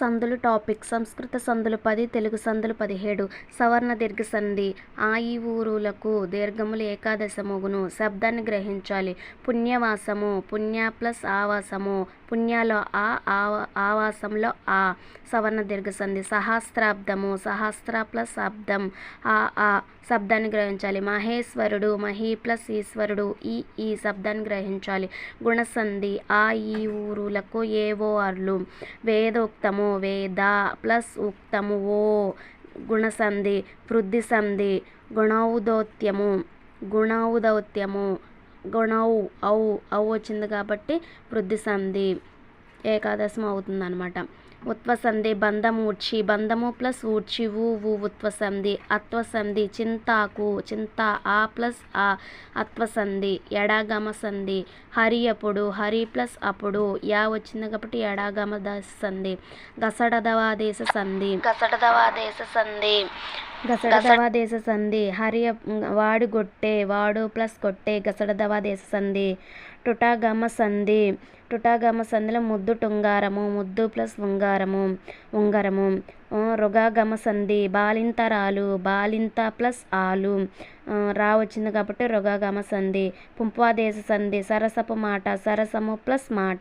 సందులు టాపిక్. సంస్కృత సందులు పది తెలుగు సందులు పదిహేడు. సవర్ణ దీర్ఘ సంధి. ఆ ఈ ఊరులకు దీర్ఘములు ఏకాదశముగును. శబ్దాన్ని గ్రహించాలి. పుణ్యవాసము. పుణ్య ప్లస్ ఆవాసము. పుణ్యాలో ఆ ఆవా ఆవాసంలో ఆ. సవర్ణ దీర్ఘ సంధి. సహస్రాబ్దము. సహస్ర ప్లస్ అబ్దం. ఆ ఆ. శబ్దాన్ని గ్రహించాలి. మహేశ్వరుడు మహి ప్లస్ ఈశ్వరుడు. ఈ ఈ శబ్దాన్ని గ్రహించాలి. గుణసంధి. ఆ ఈ ఊరులకు ఏవో అర్లు. వేదోక్తము. వేద ప్లస్ ఉక్తము ఓ గుణసంధి వృద్ధి సంధి గుణౌదౌత్యము గుణౌదౌత్యము గుణౌ ఔ ఔ వచ్చింది కాబట్టి వృద్ధి సంధి ఏకాదశం అవుతుంది అనమాట ఉత్వసంధి బంధము బంధము ప్లస్ ఊడ్చి ఊ ఊ ఉత్వసంధి అత్వసంధి చింతాకు చింత ఆ ప్లస్ ఆ అత్వసంధి ఎడాగమ సంధి హరి అప్పుడు హరి ప్లస్ అప్పుడు యా వచ్చింది కాబట్టి ఎడాగమ దశ సంధి గసడదవాదేశ సంధి గసడదవాదేశ సంధి గసడదవాదేశ సంధి హరి వాడు గొట్టే వాడు ప్లస్ కొట్టే గసడదవాదేశ సంధి టుటాగమ సంధి టుటాగమ సంధిలో ముద్దు టుంగారము ముద్దు ప్లస్ ఉంగారము ఉంగరము. రుగాగమ సంధి బాలింతరాలు బాలింత ప్లస్ ఆలు. రా వచ్చింది కాబట్టి రుగాగమ సంధి పుంపాదేశ సంధి సరసపు మాట సరసము ప్లస్ మాట.